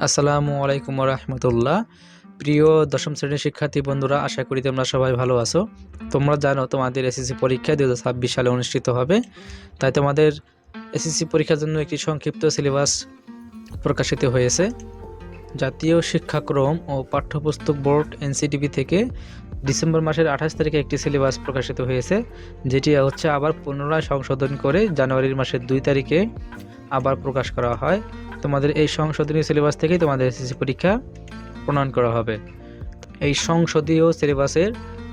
আসসালামু আলাইকুম রহমতুল্লাহ প্রিয় দশম শ্রেণির শিক্ষার্থী বন্ধুরা, আশা করি তোমরা সবাই ভালো আছো। তোমরা জানো তোমাদের এসএসসি পরীক্ষা দু হাজার ছাব্বিশ সালে অনুষ্ঠিত হবে। তাই তোমাদের এসএসসি পরীক্ষার জন্য একটি সংক্ষিপ্ত সিলেবাস প্রকাশিত হয়েছে। জাতীয় শিক্ষাক্রম ও পাঠ্যপুস্তক বোর্ড এনসিটিভি থেকে ডিসেম্বর মাসের আঠাশ তারিখে একটি সিলেবাস প্রকাশিত হয়েছে, যেটি হচ্ছে আবার পুনরায় সংশোধন করে জানুয়ারির মাসের দুই তারিখে আবার প্রকাশ করা হয়। তোমাদের এই সংশোধনীয় সিলেবাস থেকেই তোমাদের এসএসসি পরীক্ষা প্রণয়ন করা হবে। এই সংসদীয় সিলেবাসের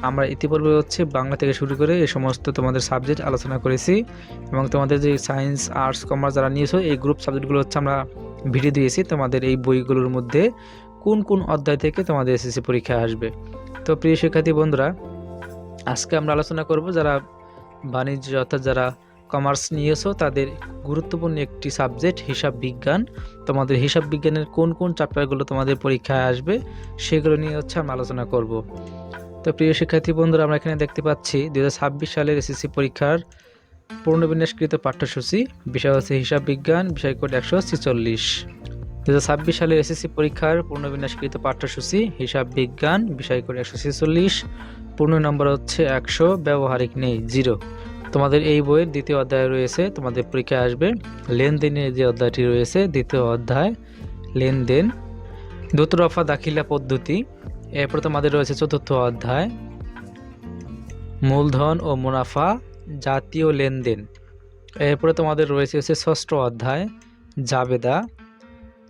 আমরা ইতিপূর্বে হচ্ছে বাংলা থেকে শুরু করে এই সমস্ত তোমাদের সাবজেক্ট আলোচনা করেছি এবং তোমাদের যে সায়েন্স আর্টস কমার্স যারা নিয়েছো, এই গ্রুপ সাবজেক্টগুলো হচ্ছে আমরা ভিডিও দিয়েছি। তোমাদের এই বইগুলোর মধ্যে কোন কোন অধ্যায় থেকে তোমাদের এসএসসি পরীক্ষা আসবে। তো প্রিয় শিক্ষার্থী বন্ধুরা, আজকে আমরা আলোচনা করব যারা বাণিজ্য অর্থাৎ যারা কমার্স নিয়েছো, তাদের গুরুত্বপূর্ণ একটি সাবজেক্ট হিসাব বিজ্ঞান। তোমাদের হিসাব বিজ্ঞানের কোন কোন চ্যাপ্টারগুলো তোমাদের পরীক্ষায় আসবে, সেগুলো নিয়ে হচ্ছে আমরা আলোচনা করব। তো প্রিয় শিক্ষার্থী বন্ধুরা, আমরা এখানে দেখতে পাচ্ছি দু হাজার ছাব্বিশ সালের এসএসসি পরীক্ষার পূর্ণবিন্যাসকৃত পাঠ্যসূচি। বিষয় হচ্ছে হিসাব বিজ্ঞান, বিষয় কোড একশো ছেচল্লিশ। দু হাজার সালের এসএসসি পরীক্ষার পূর্ণবিন্যাসকৃত পাঠ্যসূচি, হিসাব বিজ্ঞান, বিষয় কোড একশো ছেচল্লিশ। পূর্ণ নম্বর হচ্ছে একশো, ব্যবহারিক নেই, জিরো। তোমাদের এই বইয়ের দ্বিতীয় অধ্যায় রয়েছে, তোমাদের পরীক্ষায় আসবে। লেনদেনের যে অধ্যায়টি রয়েছে, দ্বিতীয় অধ্যায়, লেনদেন। দোতরফা দাখিলা পদ্ধতি। এরপর তোমাদের রয়েছে চতুর্থ অধ্যায়, মূলধন ও মুনাফা, জাতীয় লেনদেন। এরপরে তোমাদের রয়েছে হচ্ছে ষষ্ঠ অধ্যায়, জাবেদা।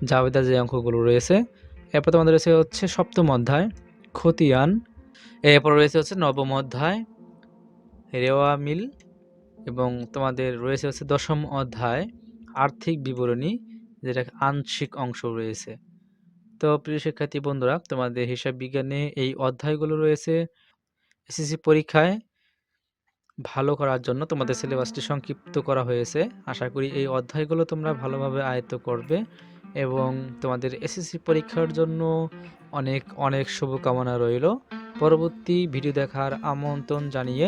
জাবেদা যে অঙ্কগুলো রয়েছে, এরপর তোমাদের রয়েছে হচ্ছে সপ্তম অধ্যায়, খতিয়ান। এরপর রয়েছে হচ্ছে নবম অধ্যায়, রেওয়া মিল। এবং তোমাদের রয়েছে হচ্ছে দশম অধ্যায়, আর্থিক বিবরণী যেটা আংশিক অংশ রয়েছে। তো প্রিয় শিক্ষার্থী বন্ধুরা, তোমাদের হিসাব বিজ্ঞানে এই অধ্যায়গুলো রয়েছে। এসএসসি পরীক্ষায় ভালো করার জন্য তোমাদের সিলেবাসটি সংক্ষিপ্ত করা হয়েছে। আশা করি এই অধ্যায়গুলো তোমরা ভালোভাবে আয়ত্ত করবে এবং তোমাদের এসএসসি পরীক্ষার জন্য অনেক অনেক শুভকামনা রইল। পরবর্তী ভিডিও দেখার আমন্ত্রণ জানিয়ে